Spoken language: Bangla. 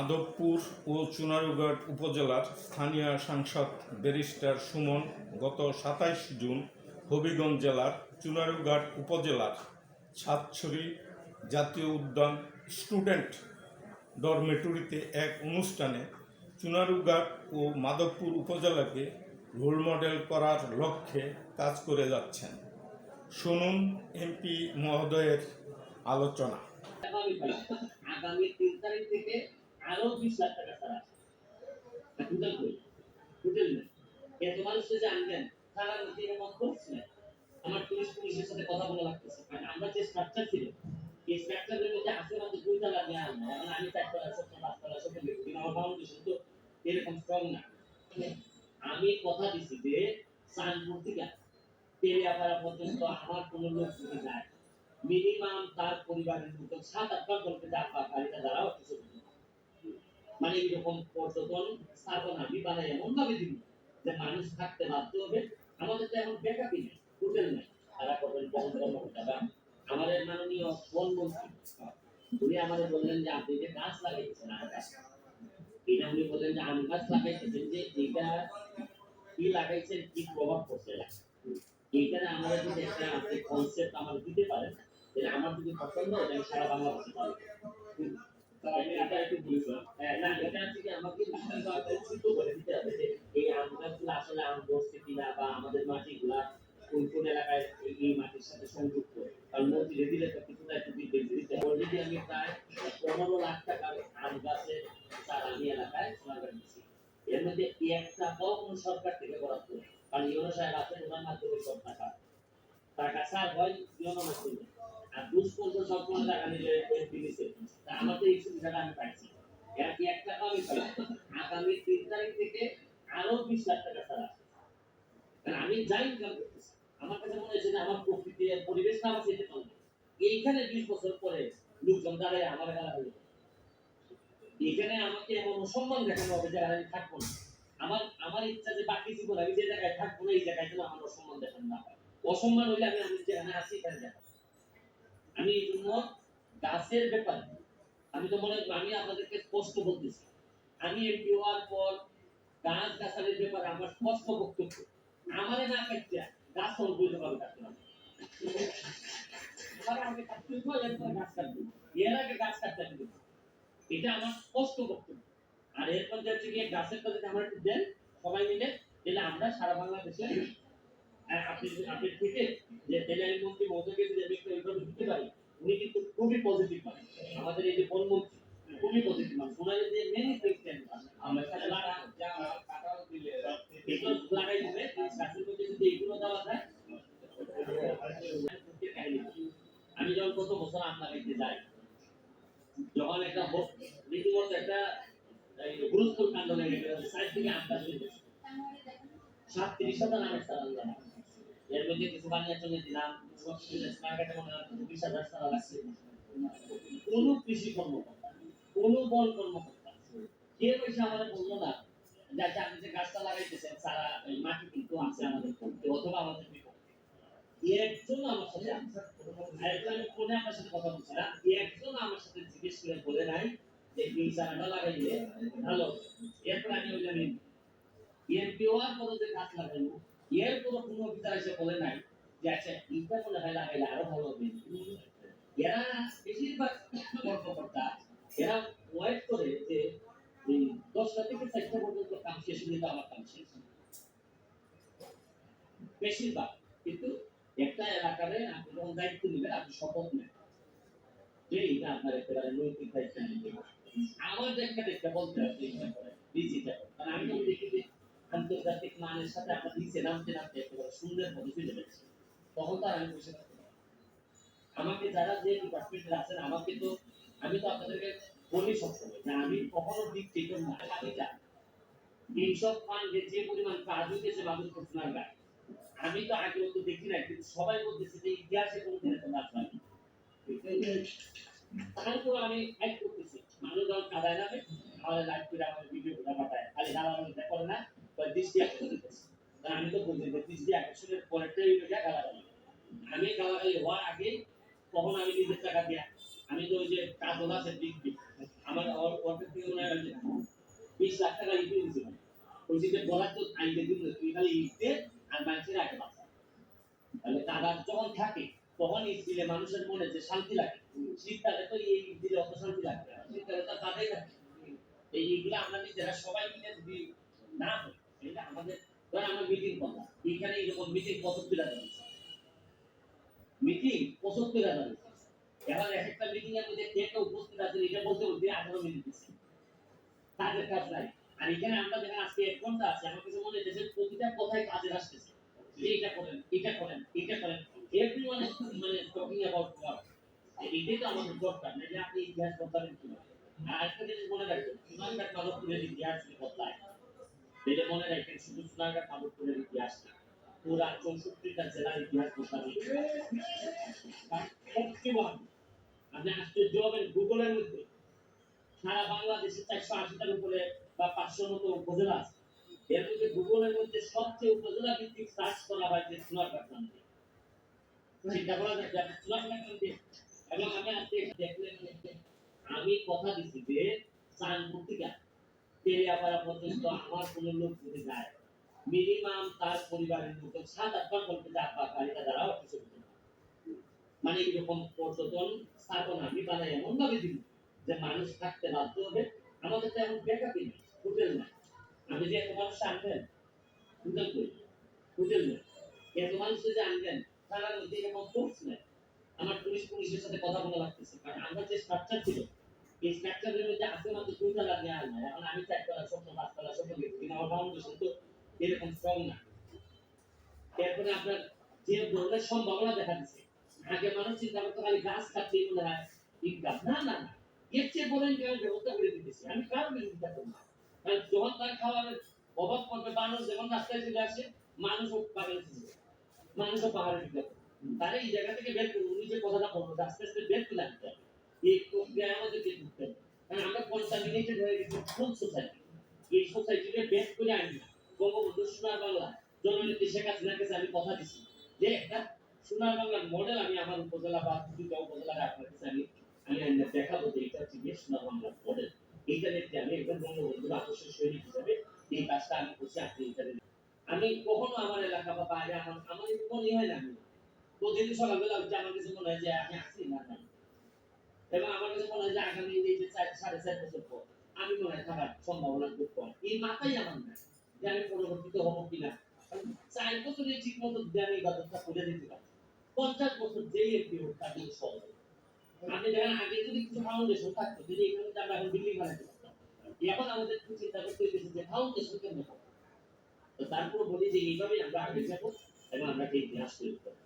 মাধবপুর ও চুনারুঘাট উপজেলার স্থানীয় সাংসদ ব্যারিস্টার সুমন গত সাতাইশ জুন হবিগঞ্জ জেলার চুনারুঘাট উপজেলার সাতছড়ি জাতীয় উদ্যান স্টুডেন্ট ডরমেটরিতে এক অনুষ্ঠানে চুনারুঘাট ও মাধবপুর উপজেলাকে রোল মডেল করার লক্ষ্যে কাজ করে যাচ্ছেন। শুনুন এমপি মহোদয়ের আলোচনা। আগামী তিন তারিখ থেকে আরও বিশ লাখ টাকা বই টোটাল না এত মানুষ যে আনবেন তারা করছে। আমার পুলিশ পুলিশের সাথে কথা বলা লাগতেছে। কারণ আমরা যে স্ট্রাকচার ছিল, এই স্ট্রাকচারের মধ্যে দুই তালা দেওয়া আমরা আমি চারতলা সপ্তাহ পাঁচতলা সপ্তাহ কিন্তু আমার ফাউন্ডেশন তো এরকম স্ট্রং না। আমি কথা দিছি যে সানপুর থেকে তেলিয়াপাড়া পর্যন্ত আমার কোনো লোক যদি যায় মিনিমাম তার পরিবারের মতো সাত আটবার বলতে বা গাড়িটা দ্বারাও কিছু এরকম পর্যটন স্থাপন আমি বানাই এমন ভাবে দিব যে মানুষ থাকতে বাধ্য হবে। আমাদের তো এখন ব্যাকআপই নেই, হোটেল নেই। তারা আমাদের মাননীয় বনমন্ত্রী, উনি আমাদের বললেন যে আপনি যে গাছ লাগাইছেন আম গাছ এটা উনি বললেন যে আম গাছ লাগাইতেছেন যে এটা কি লাগাইছেন কি প্রভাব পড়ছে এইখানে আমাদের যদি একটা কনসেপ্ট আমার দিতে পারেন আমার যদি পছন্দ হয় সারা বাংলাদেশে পাবো। একটু আমাদের মাটিগুলা মাটির সাথে সংযুক্ত কারণ একটু দিতে অলরেডি আমি প্রায় আম এলাকায় এর মধ্যে এক টাকাও কোনো সরকার থেকে বরাদ্দ কারণ ইউনো সাহেব আছেন ওনার মাধ্যমে সব টাকা টাকা হয় ইউনো মাধ্যমে আর দুষ পর্যন্ত সম্পূর্ণ টাকা নিলে তা আমার এই সুবিধাটা আমি পাইছি। এর কি এক আমি আগামী তিন তারিখ থেকে আরও বিশ লাখ টাকা ছাড়া আমি যাই ইনকাম করতেছি। আমার কাছে মনে হয়েছে আমার প্রকৃতি আর পরিবেশটা আমার সেটা এইখানে বিশ বছর পরে লোকজন দাঁড়ায় আমার গালা হলো এখানে আমাকে এমন অসম্মান দেখানো হবে যে আমি থাকব না। আমার আমার ইচ্ছা যে বাকি জীবন আমি যে জায়গায় থাকব না, এই জায়গায় যেন আমার অসম্মান দেখানো না হয়। অসম্মান হইলে আমি আমি যেখানে আছি এখানে দেখাবো আমি এই জন্য গাছের ব্যাপারে আমি তো মনে আমি আপনাদেরকে স্পষ্ট বলতেছি। আমি এমপি হওয়ার পর গাছ গাছালির ব্যাপারে আমার স্পষ্ট বক্তব্য। আমারে না কাটতে গাছ সংকুলিত ভাবে কাটতে হবে। এটা আমার স্পষ্ট বক্তব্য। আর এরপর গাছের সবাই মিলে আমরা সারা বাংলাদেশে আপনি আপনি থেকে যে আমি মন্ত্রী মহোদয়কে যদি আমি এইভাবে উনি কিন্তু খুবই পজিটিভ মানে আমাদের এই যে বনমন্ত্রী খুবই পজিটিভ মানে ওনার যে মেনি প্রেসিডেন্ট আমরা আমি যখন কত বছর আম লাগাইতে যাই, যখন একটা রীতিমতো একটা গুরুত্বর কাণ্ড লেগে গেল সাইড থেকে করছে সাতত্রিশ হাজার আমের দিলাম এর মধ্যে কিছু বানিয়ে চলে দিলাম মার্কেটে মনে হয় বিশ হাজার চারা লাগছে। কোন কৃষি কর্মকর্তা, কোন বন কর্মকর্তা, কেউ এসে আমাদের বলল না যে আপনি যে গাছটা লাগাইতেছেন, সারা মাটি কিন্তু আছে আমাদের পক্ষে অথবা আমাদের আমার সাথে জিজ্ঞেস করে বলে নাই যে এরপর কোনো অফিসার এসে বলে নাই। যে আচ্ছা এইটা মনে হয় লাগাইলে আরও ভালো হবে এরা বেশিরভাগ কর্মকর্তা এরা ওয়েট করে যে, এই দশটা থেকে চারটা পর্যন্ত কাম শেষ হলে তো আমার কাম শেষ। বেশিরভাগ কিন্তু একটা এলাকারে আপনি যখন দায়িত্ব নেবেন আপনি শপথ নেন যে এটা আপনার একেবারে নৈতিক দায়িত্ব নিতে আমার দেখা দেখতে বলতে হবে এইটা কারণ আমি দেখি আন্তর্জাতিক মানের সাথে আমরা নিচে নামতে নামতে একেবারে সুন্দর মতো ফিরে যাচ্ছি। তখন তার আমি বসে থাকতে পারি আমাকে যারা যে ডিপার্টমেন্টে আছেন, আমাকে তো, আমি তো আপনাদেরকে বলি সবসময় যে আমি কখনো দিক আমি যা এইসব ফান্ডে যে পরিমাণ কাজ হইতেছে বাবুল কোচনার গায়ে আমি তো আগে তো দেখি না কিন্তু সবাই বলতেছে যে ইতিহাসে কোনো দিন এত গাছ লাগে তারপর আমি ফাইট করতেছি। মানুষ যখন কাদায় নামে আমাদের লাইভ করে আমাদের ভিডিও গুলো পাঠায়। খালি গালাগালি করে না। আমি তো বুঝি যে পরেরটাই হইল গিয়া গালাগালি হওয়ার আগে তখন আমি নিজের টাকা দিয়া, আমি তো ওই যে কাজল আছে দিক আমার হয় বিশ লাখ টাকা ইট দিয়েছিল ওই যে, বলার তো আইতে দিল তুই খালি ইটতে আর মানুষের আগে বাঁচা। তাহলে কাদা যখন থাকে, তখন ইট দিলে মানুষের মনে যে শান্তি লাগে। শীতকালে তো এই ইট দিলে অত শান্তি লাগে শীতকালে তো কাদাই থাকে। এই ইটগুলো আমরা নিজেরা সবাই মিলে যদি না হয় এটা আমাদের মিটিং করলাম, এখানে এরকম মিটিং পঁচাত্তর হাজার মিটিং পঁচাত্তর হাজার এবার এক একটা মিটিং এর মধ্যে কে উপস্থিত আছে এটা বলতে বলতে আঠারো মিনিট দিচ্ছে। কাজের কাজ নাই। আর এখানে আমরা যেখানে আজকে এক ঘণ্টা আছে, আমার কাছে মনে হচ্ছে প্রতিটা কথাই কাজে আসতেছে। এটা করেন এটা করেন এটা করেন এভরি মানে মানে টকিং অ্যাবাউট ওয়ার্ক এটাই তো আমাদের দরকার না যে আপনি ইতিহাস বদলাবেন কীভাবে? আর একটা জিনিস মনে রাখবেন সোনারঘাট মাধবপুরের ইতিহাস বদলায়? এটা মনে রাখবেন, শুধু মাধবপুরের ইতিহাস না, পুরা চৌষট্টিটা জেলার ইতিহাস আপনি হবেন গুগলের মধ্যে সারা বাংলাদেশে চারশো আশিটার উপরে বা মতো উপজেলা আছে। এর মধ্যে গুগলের মধ্যে সবচেয়ে উপজেলা ভিত্তিক সার্চ করা হয় যে চিন্তা করা এবং আমি আজকে দেখলেন আমি কথা দিচ্ছি যে চাঁদপুর থেকে তেলিয়াপাড়া পর্যন্ত আমার কোনো লোক যদি যায় মিনিমাম তার পরিবারের মতো সাত আটবার বলতে যে, আব্বা, গাড়িটা দাঁড়াও, কিছু মানে এরকম পর্যটন স্থাপনা আমি বানাই এমন ভাবে দিব যে মানুষ থাকতে বাধ্য হবে। আমাদের তো এখন ব্যাকআপই নেই, হোটেল নাই। আমি যে এত মানুষ আনবেন, হোটেল করি হোটেল নেই। এত মানুষ যে আনবেন, তারা মধ্যে এরকম ফোর্স আমার পুলিশ পুলিশের সাথে কথা বলা লাগতেছে, কারণ আমরা যে স্ট্রাকচার ছিল এই স্ট্রাকচারের মধ্যে আছে মাত্র দুইটা লাখ নেওয়া নাই। এখন আমি চারতলা স্বপ্ন পাঁচতলা স্বপ্ন দেখছি কিন্তু আমার ফাউন্ডেশন তো এরকম স্ট্রং না। এরপরে আপনার যে ধরনের সম্ভাবনা দেখা দিচ্ছে, আগে মানুষ চিন্তা করতো খালি গাছ কাটলেই মনে হয় ইনকাম না না না। এর চেয়ে যে আমি ব্যবস্থা করে দিতেছি। আমি কার বিরোধিতা করব না। কারণ যখন তার খাওয়ার অভাব পড়বে, মানুষ যেমন রাস্তায় চলে আসে, মানুষও পাহাড়ে চলে। মানুষও পাহাড়ে চলে তাহলে এই জায়গা থেকে বের করব উনি যে কথাটা বলব আস্তে আস্তে বের করে আনতে হবে। এই প্রক্রিয়া আমাদেরকে ঢুকতে হবে কারণ আমরা কন্টামিনেটেড হয়ে গেছি ফুল সোসাইটি এই সোসাইটিকে বের করে আনি বঙ্গবন্ধু সোনার বাংলা, জননেত্রী শেখ হাসিনার কাছে আমি কথা দিছি। যে একটা সোনার বাংলার মডেল আমি আমার উপজেলা বা দুটা উপজেলার আপনার কাছে আমি আমি দেখাবো যে এটা হচ্ছে গিয়ে সোনার বাংলার মডেল এইটা দেখতে আমি একজন বঙ্গবন্ধুর আদর্শের সৈনিক হিসাবে এই কাজটা আমি করছি, আপনি এটা আমি কখনো আমার এলাকা বা বাইরে আমার আমার মনে হয় না। আমি প্রতিদিন সকালবেলা উঠে আমার কাছে মনে হয় যে আমি না এবং আমার কাছে মনে হয় যে আগামী এই যে সাড়ে চার বছর পর আমি মনে হয় থাকার সম্ভাবনা খুব কম। এই মাথায় আমার না যে আমি পরবর্তীতে হব কিনা। চার বছরে ঠিক মতো জ্ঞান ইবাদতটা করে দিতে পারি পঞ্চাশ বছর যেই একটি হোক, তার জন্য সহজ। আপনি দেখেন, আগে যদি কিছু ফাউন্ডেশন থাকতো, যদি এখানে আমরা এখন বিল্ডিং বানাতে পারতাম, এখন আমাদের একটু চিন্তা করতে হইতেছে যে ফাউন্ডেশন কেমন হবে? তো তারপর বলি যে এইভাবেই আমরা আগে যাব এবং আমরা এই ইতিহাস তৈরি করব।